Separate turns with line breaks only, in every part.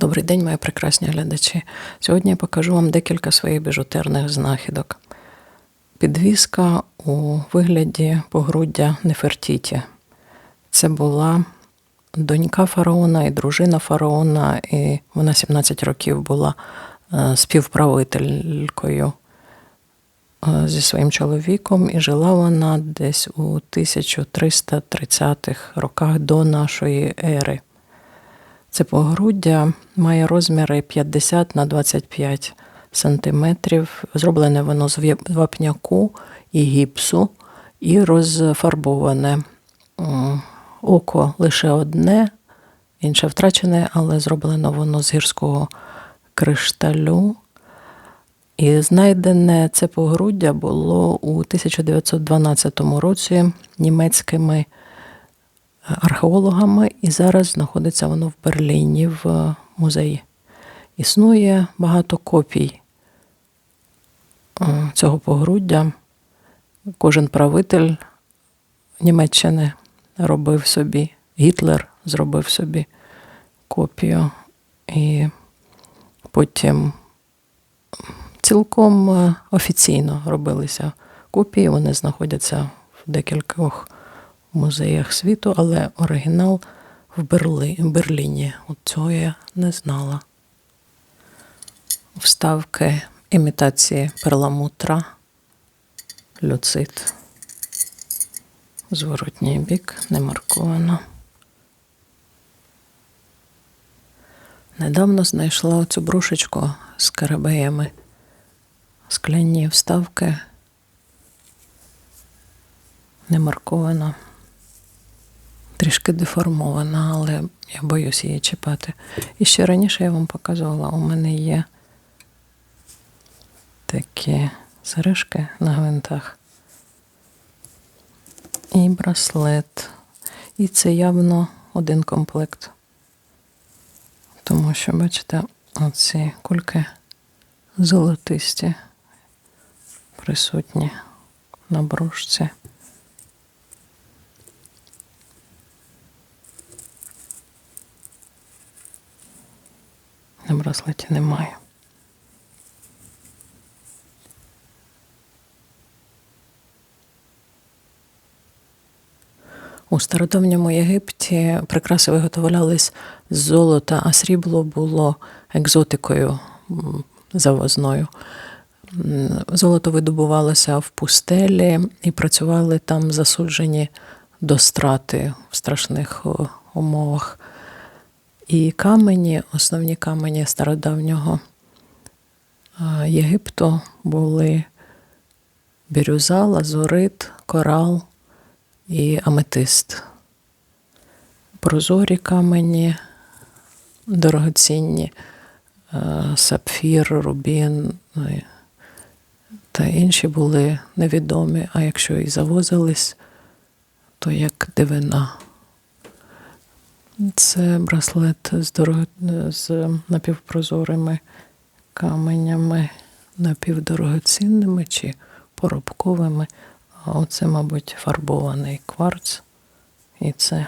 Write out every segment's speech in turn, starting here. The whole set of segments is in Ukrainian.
Добрий день, мої прекрасні глядачі. Сьогодні я покажу вам декілька своїх біжутерних знахідок. Підвіска у вигляді погруддя Нефертіті. Це була донька фараона і дружина фараона, і вона 17 років була е, співправителькою е, зі своїм чоловіком, і жила вона десь у 1330-х роках до нашої ери. Це погруддя має розміри 50 на 25 сантиметрів. Зроблене воно з вапняку і гіпсу, і розфарбоване. Око лише одне, інше втрачене, але зроблено воно з гірського кришталю. І знайдене це погруддя було у 1912 році німецькими археологами, і зараз знаходиться воно в Берліні в музеї. Існує багато копій е, цього погруддя. Кожен правитель Німеччини робив собі, Гітлер зробив собі копію. І потім цілком е, офіційно робилися копії. Вони знаходяться в декількох музеях світу, але оригінал в, Берли, Берліні. От цього я не знала. Вставки імітації перламутра, люцит. Зворотній бік не марковано. Недавно знайшла оцю брушечку з карабеями. Скляні вставки. Не маркована. Трішки деформована, але я боюсь її чіпати. І ще раніше я вам показувала, у мене є такі сережки на гвинтах. І браслет. І це явно один комплект. Тому що, бачите, оці кульки золотисті присутні на брушці. На браслеті немає. У стародавньому Єгипті прикраси виготовлялись з золота, а срібло було екзотикою завозною. Золото видобувалося в пустелі і працювали там засуджені до страти в страшних умовах. І камені, основні камені стародавнього Єгипту були бірюза, лазурит, корал і аметист. Прозорі камені, дорогоцінні, сапфір, рубін ну, та інші були невідомі, а якщо і завозились, то як дивина. Це браслет з, дорого... з напівпрозорими каменями, напівдорогоцінними чи поробковими. Оце, мабуть, фарбований кварц. І це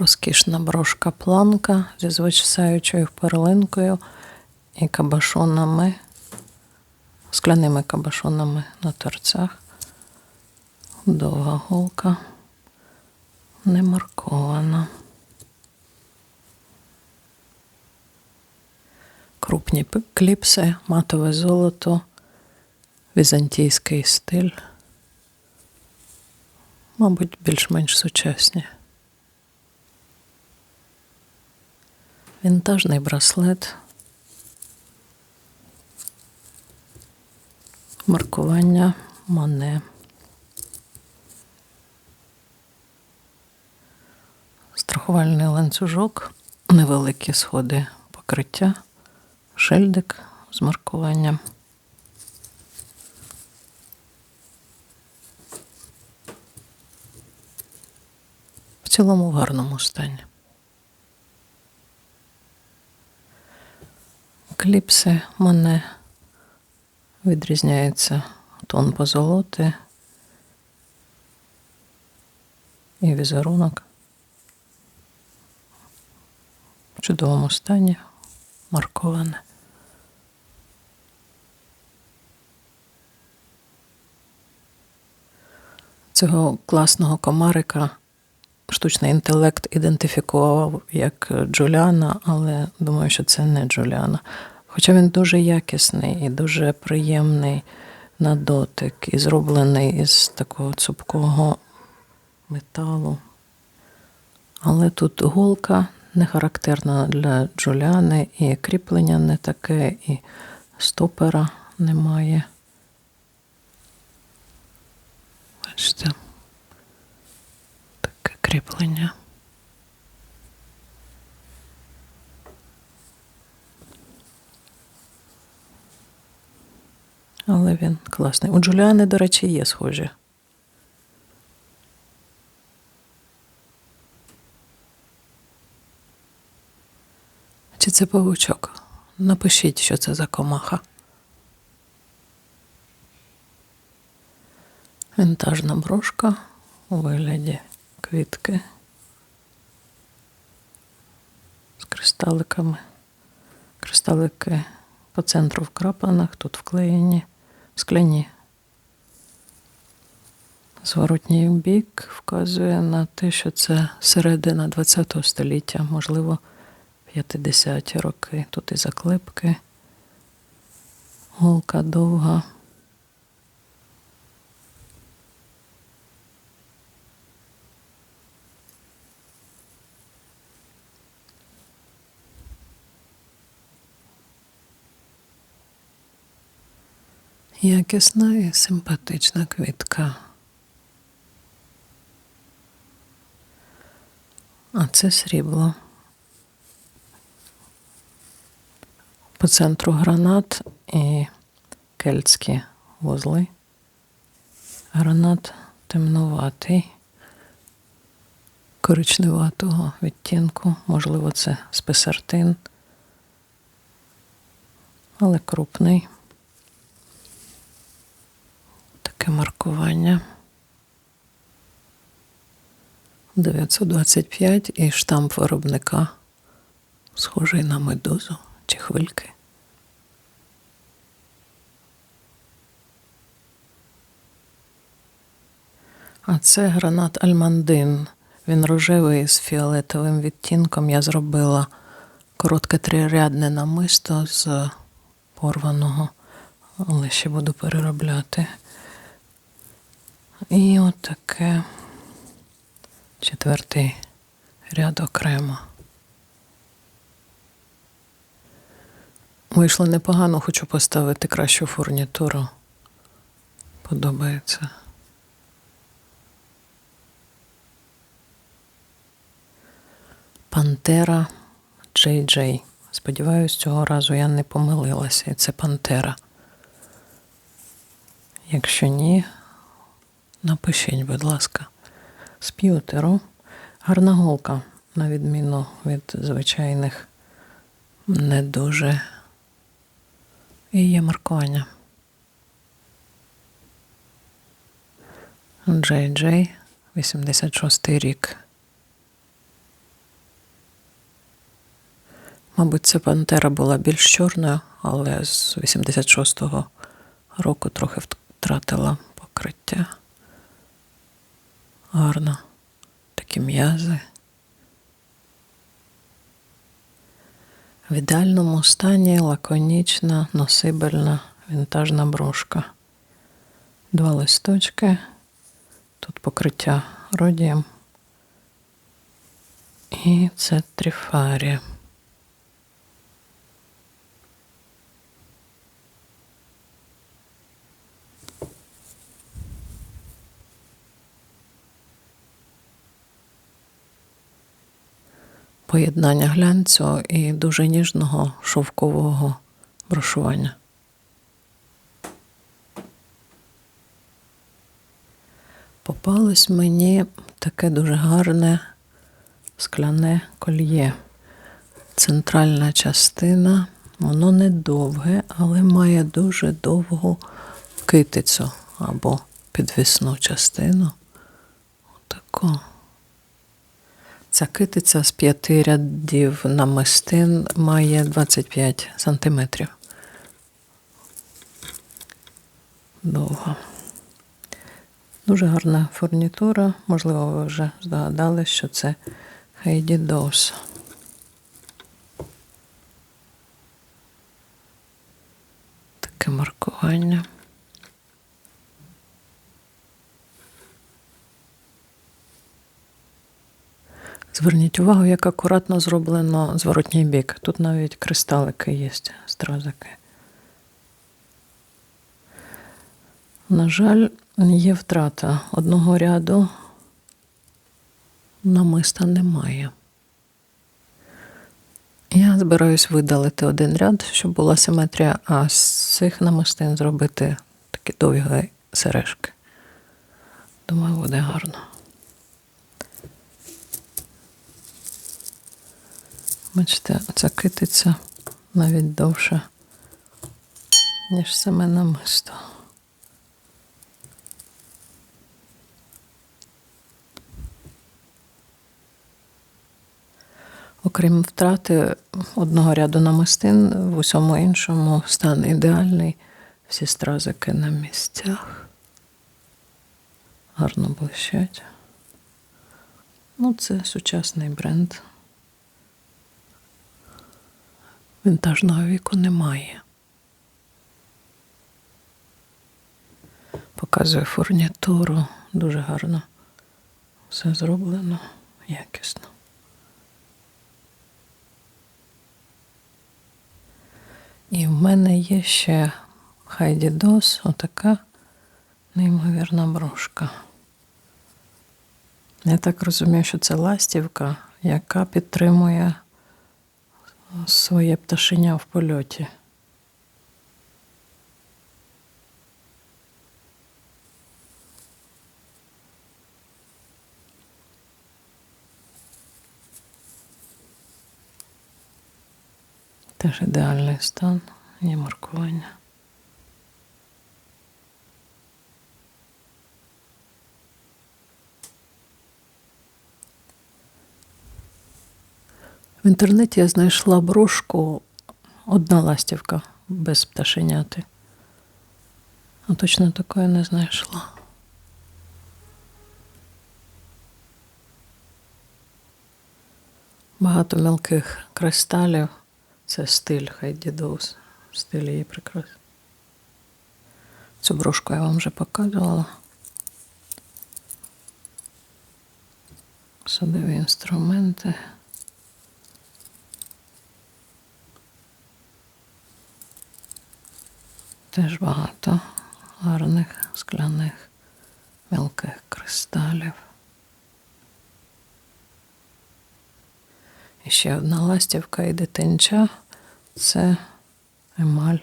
розкішна брошка планка зі звичайчою перлинкою і кабашонами скляними кабашонами на торцях. Довга голка не маркована. Крупні кліпси, матове золото, візантійський стиль. Мабуть, більш-менш сучасні. Вінтажний браслет. Маркування Моне. Страхувальний ланцюжок, невеликі сходи покриття, шильдик з маркуванням. В цілому в гарному стані. Кліпси Моне відрізняється тон позолоти і візерунок. В чудовому стані, марковане. Цього класного комарика штучний інтелект ідентифікував як Джуліана, але думаю, що це не Джуліана. Хоча він дуже якісний і дуже приємний на дотик, і зроблений із такого цупкого металу. Але тут голка не характерна для Джуліани, і кріплення не таке, і стопера немає. Бачите, таке кріплення. Але він класний. У Джуліани, до речі, є схожі. Чи це павучок? Напишіть, що це за комаха. Вінтажна брошка у вигляді квітки з кристаликами. Кристалики по центру вкраплених, тут вклеєні скляні. Зворотній бік вказує на те, що це середина ХХ століття, можливо, 50-ті роки. Тут і заклепки, голка довга. Якісна і симпатична квітка. А це срібло. По центру гранат і кельтські вузли. Гранат темнуватий, коричневатого відтінку, можливо, це спесартин, але крупний. Таке маркування. 925 і штамп виробника, схожий на медузу чи хвильки. А це гранат Альмандин. Він рожевий з фіолетовим відтінком. Я зробила коротке трирядне намисто з порваного, але ще буду переробляти. І отаке четвертий ряд окремо. Вийшло непогано, хочу поставити кращу фурнітуру. Подобається. Пантера Джей Джей. Сподіваюсь, цього разу я не помилилася, і це Пантера. Якщо ні, напишіть, будь ласка, з п'ютеру. Гарна голка, на відміну від звичайних, не дуже. І є маркування. Джей, 86 рік. Мабуть, ця пантера була більш чорною, але з 86-го року трохи втратила покриття. Гарно. Такі м'язи. В ідеальному стані лаконічна, носибельна вінтажна брошка. Два листочки. Тут покриття родієм. І це тріфарія. Поєднання глянцю і дуже ніжного шовкового брошування. Попалось мені таке дуже гарне скляне кольє. Центральна частина, воно не довге, але має дуже довгу китицю або підвісну частину. Отаку Ця китиця з п'яти рядів намистин має 25 сантиметрів. Довго. Дуже гарна фурнітура. Можливо, ви вже здогадались, що це Хейді Доус. Таке маркування. Зверніть увагу, як акуратно зроблено зворотній бік. Тут навіть кристалики є, стразики. На жаль, є втрата одного ряду. Намиста немає. Я збираюсь видалити один ряд, щоб була симетрія, а з цих намистин зробити такі довгі сережки. Думаю, буде гарно. Бачите, ця китиця навіть довша, ніж саме намисто. Окрім втрати одного ряду намистин, в усьому іншому стан ідеальний. Всі стразики на місцях. Гарно блищать. Ну, це сучасний бренд. Вінтажного віку немає. Показує фурнітуру. Дуже гарно. Все зроблено якісно. І в мене є ще Хайді Дос, отака неймовірна брошка. Я так розумію, що це ластівка, яка підтримує своє пташеня в польоті. Теж ідеальний стан, є маркування. В інтернеті я знайшла брошку одна ластівка без пташеняти. А точно такої не знайшла. Багато мілких кристалів. Це стиль Хайді Доус. Стиль її прикрас. Цю брошку я вам вже показувала. Садові інструменти. Теж багато гарних скляних мілких кристалів. І ще одна ластівка і дитинча. Це емаль.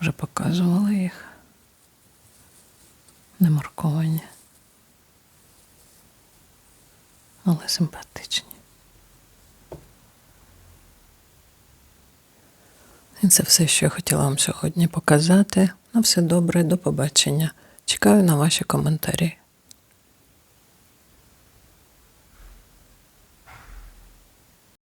Вже показували їх. Не марковані. Але симпатичні. І це все, що я хотіла вам сьогодні показати. На все добре, до побачення. Чекаю на ваші коментарі.